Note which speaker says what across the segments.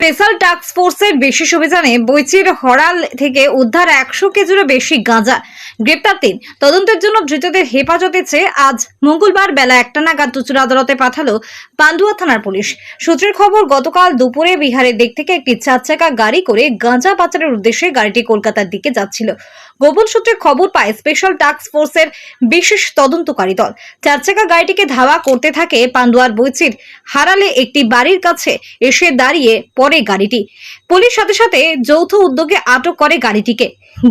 Speaker 1: Special task ফোর্সের বিশেষ অভিযানে বৈচির হরাল থেকে উদ্ধার একশো কেজিরও বেশি গাঁজা। গ্রেপ্তার তিন। তদন্তের জন্য ধৃতদের হেফাজতে চেয়ে আজ মঙ্গলবার বেলা একটা নাগাদ চুচুড়া আদালতে পাঠালো পান্ডুয়া থানার পুলিশ। সূত্রের খবর, গতকাল দুপুরে বিহারের দিক থেকে একটি চার চাকা গাড়ি করে গাঁজা পাচারের উদ্দেশ্যে গাড়িটি কলকাতার দিকে যাচ্ছিল। গোপন সূত্রে খবর পায়, স্পেশাল টাস্ক ফোর্সের বিশেষ তদন্তকারী দল। চার চাকা গাড়িটিকে ধাওয়া করতে থাকে পান্ডুয়ার বৈচির হারালে একটি বাড়ির কাছে এসে দাঁড়িয়ে পড়ে গাড়িটি। পুলিশ সাথে সাথে যৌথ উদ্যোগে আটক করে গাড়িটিকে।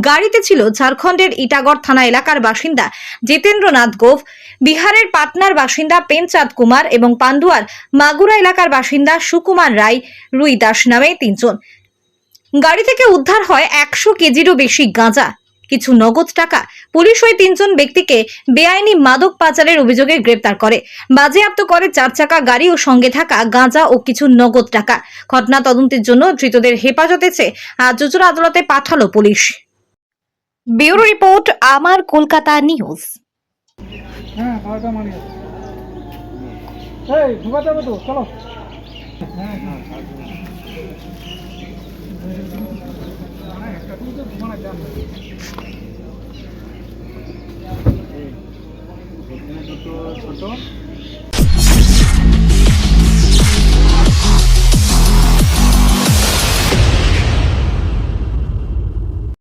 Speaker 1: গাড়িতে ছিল ঝাড়খণ্ডের ইটাগড় থানা এলাকার বাসিন্দা জিতেন্দ্রনাথ গোভ বিহারের পাটনার বাসিন্দা পেনচাঁদ কুমার এবং পান্ডুয়ার মাগুরা এলাকার বাসিন্দা সুকুমার রায়, রুই দাস নামে তিনজন। গাড়ি থেকে উদ্ধার হয় একশো কেজিরও বেশি গাঁজা। কিছু নগদ টাকা পুলিশ ওই তিনজন ব্যক্তিকে বেআইনি মাদক পাচারের অভিযোগে গ্রেপ্তার করে। বাজেয়াপ্ত করে চার চাকা গাড়ি ও সঙ্গে থাকা গাঁজা ও কিছু নগদ টাকা। ঘটনা তদন্তের জন্য ধৃতদের হেফাজতে চেয়ে আজ আদালতে পাঠালো পুলিশ। ব্যুরো রিপোর্ট, আমার কলকাতা নিউজ।
Speaker 2: হ্যাঁ ঢুকাতে হবে তো, চলো। হ্যাঁ হ্যাঁ
Speaker 3: ছোট।